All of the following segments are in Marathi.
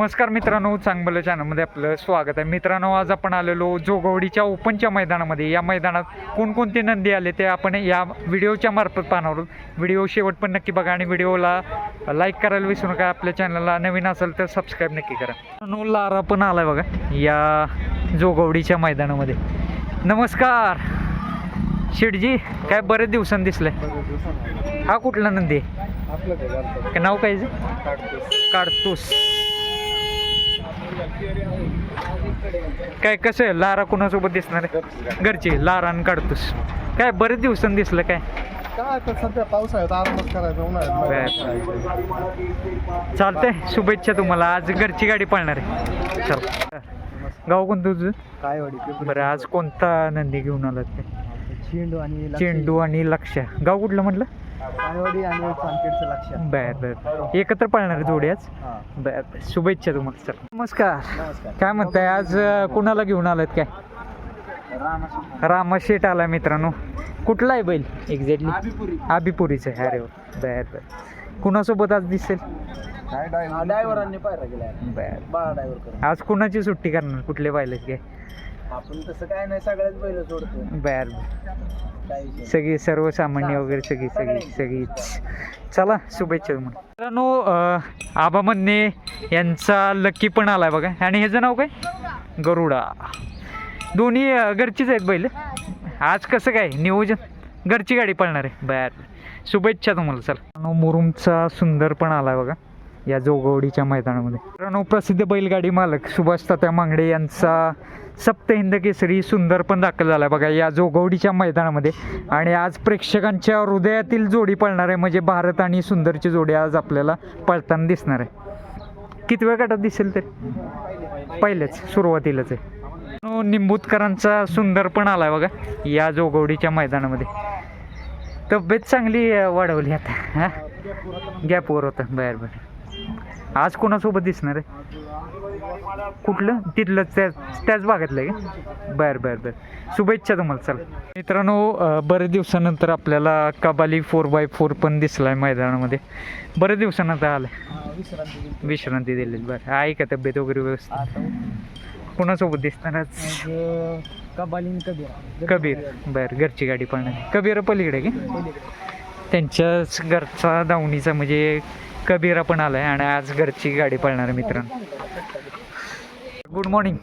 नमस्कार मित्रांनो चांगलं चॅनलमध्ये आपलं स्वागत आहे. मित्रांनो आज आपण आलेलो जोगवडीच्या ओपनच्या मैदानामध्ये. या मैदानात कोणकोणते नंदी आले ते आपण या व्हिडिओच्या मार्फत पाहणार आहोत. व्हिडिओ शेवट पण नक्की बघा आणि व्हिडिओला लाईक करायला विसरू नका. आपल्या चॅनलला नवीन असेल तर सबस्क्राईब नक्की करा. मित्रांनो लारा पण आलाय बघा या जोगवडीच्या मैदानामध्ये. नमस्कार. शेठजी काय बरेच दिवसांनी दिसलंय. हा कुठला नंदी आहे? नाव काय? काढतोस काय कसं आहे? लारा कोणासोबत दिसणार आहे? घरची. लारा आणि काढतोस काय बरेच दिवसांनी दिसलं काय? काय तर सध्या पावसाळ्यात आरामच करायचा उन्हाळ्यात. चालतंय. शुभेच्छा तुम्हाला. आज घरची गाडी पळणार आहे. चल. गाव कोणतं तुझं? काय वाडी बरं आज कोणता नंदी घेऊन आलात ते? चेंडू आणि चेंडू आणि लक्ष गाव कुठलं म्हटलं? आणि लक्ष. बर बर. एकत्र पळणार जोडी आज? हा. बर बर. शुभेच्छा तुम्हाला चल नमस्कार. नमस्कार. काय म्हणताय आज अं, कुणाला घेऊन आलात काय? रामा शेट आला मित्रांनो. कुठला आहे बैल? एक्झॅक्टली आबिपुरी. आबिपुरीचं आहे. अरे वा. बर बर. कुणासोबत आज दिसेल? काय ड्रायव्हरांनी पायरा गेला बर. बाळा ड्रायव्हर करून. आज कुणाची सुट्टी करणार? कुठले बैल काय? आपण तसं काय नाही सगळ्याच बैल सोडतो बर बर. काय विषय सगळी सर्वसामान्य वगैरे सगळी सगळी सगळीच चला शुभेच्छा तुम्हाला. मित्रांनो अं, आबा म्हणणे यांचा लक्की पण आलाय बघा. आणि ह्याचं नाव काय? गरुडा. दोन्ही अं, घरचीच आहेत बैल. आज कसं काय? नियोजन? घरची गाडी पळणार आहे. बर. शुभेच्छा तुम्हाला चला. मित्रांनो, मुरुमचा सुंदर पण आलाय बघा. या जोगवडीच्या मैदानामध्ये. मित्रांनो प्रसिद्ध बैलगाडी मालक सुभाष तात्या मांगडे यांचा सप्तहिंद केसरी सुंदर पण दाखल झाला बघा या जोगवडीच्या मैदानामध्ये. आणि आज प्रेक्षकांच्या हृदयातील जोडी पळणार आहे. म्हणजे भारत आणि सुंदरची जोडी आज आपल्याला पळताना दिसणार आहे. किती वेळ गटात दिसेल तरी? पहिलेच सुरुवातीलाच आहे. निंबूतकरांचा सुंदर पण आलाय बघा या जोगवडीच्या मैदानामध्ये. तब्येत चांगली वाढवली आता. हा? गॅपवर होतं. बर बर. आज कोणासोबत दिसणार आहे? कुठलं? तिथलं त्या त्याच भागातलं आहे का? बर बर बर. शुभेच्छा तुम्हाला चला. मित्रांनो अं, बरेच दिवसानंतर आपल्याला कबाली फोर बाय फोर पण दिसलाय मैदानामध्ये. बरेच दिवसानंतर आलं विश्रांती विश्रांती दिलेली बरं. आहे का तब्येत वगैरे व्यवस्थित? कोणासोबत दिसणार आज? कबाली कबीर. कबीर बर घरची गाडी पळणार. कबीर पलीकडे की? त्यांच्याच घरचा दावणीचा म्हणजे कबीरा पण आलाय आणि आज घरची गाडी पळणार आहे मित्रांनो. गुड मॉर्निंग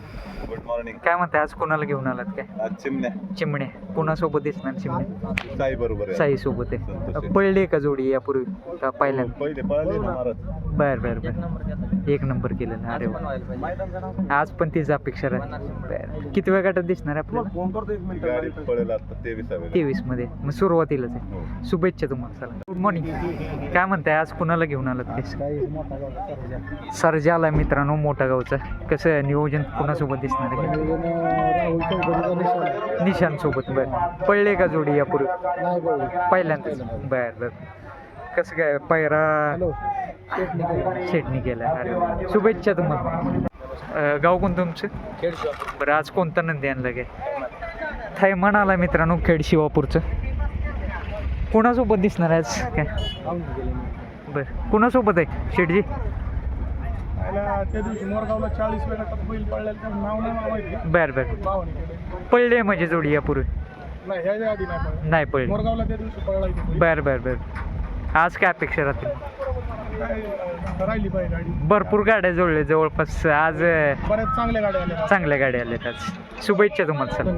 गुड मॉर्निंग काय म्हणताय? आज कोणाला घेऊन आलात काय? आज चिमण्या. चिमणे. कोणासोबत दिसणार चिमणे? साई बरोबर आहे. साई सोबत आहे. पळले का जोडी यापूर्वी? का पहिल्यांदा? पहिले पळाले ना महाराज. बर बर बर. एक नंबर अरे वा. मैदानचं नाव आज पण तीच अपेक्षा राहील. बर. किती वेळ गटात दिसणार आपल्याला? गाडी पळेल आता तेवीसावे तेवीसमध्ये मग सुरुवातीलाच आहे. हो. शुभेच्छा तुम्हाला चला. गुड मॉर्निंग काय म्हणताय? आज कुणाला घेऊन आलात काय? काही मोठा गावचा सर्जा. सरजा. आलाय मित्रांनो मोठा गावचा. कसं आहे? नियोजन कुणासोबत दिसणार आहे. निशान सोबत बर. पडले का जोडी यापूर्वी. पहिल्यांदाच. बर बर. कसं काय पायरा शेटणी केला. अरे. शुभेच्छा तुम्हाला. गाव कोणतं तुमचं? बरं आज कोणता नंदी आणलं काय? थैमान आला मित्रांनो खेड शिवापूरचं कुणासोबत दिसणार आहे आज? काय? बरं. कुणासोबत आहे शेठजी त्या दिवशी मोरगावला चाळीस वेळा बैल पडलेलं त्याचं नाव नाही मला माहिती. बरं बरं. भावाने केलं पडले म्हणजे जोडी यापूर्वी? नाही ह्याच्या आधी नाही पडलं नाही पडले मोरगावला त्या दिवशी पडला इथे बैल. बरं बरं बरं. आज काय अपेक्षा राहतील? काय अं, राहिली पाहिजे गाडी. भरपूर गाड्या जोडले जवळपास. आज अं, बऱ्याच चांगल्या गाड्या आल्या. चांगल्या गाड्या आल्यात आज. शुभेच्छा तुम्हाला सर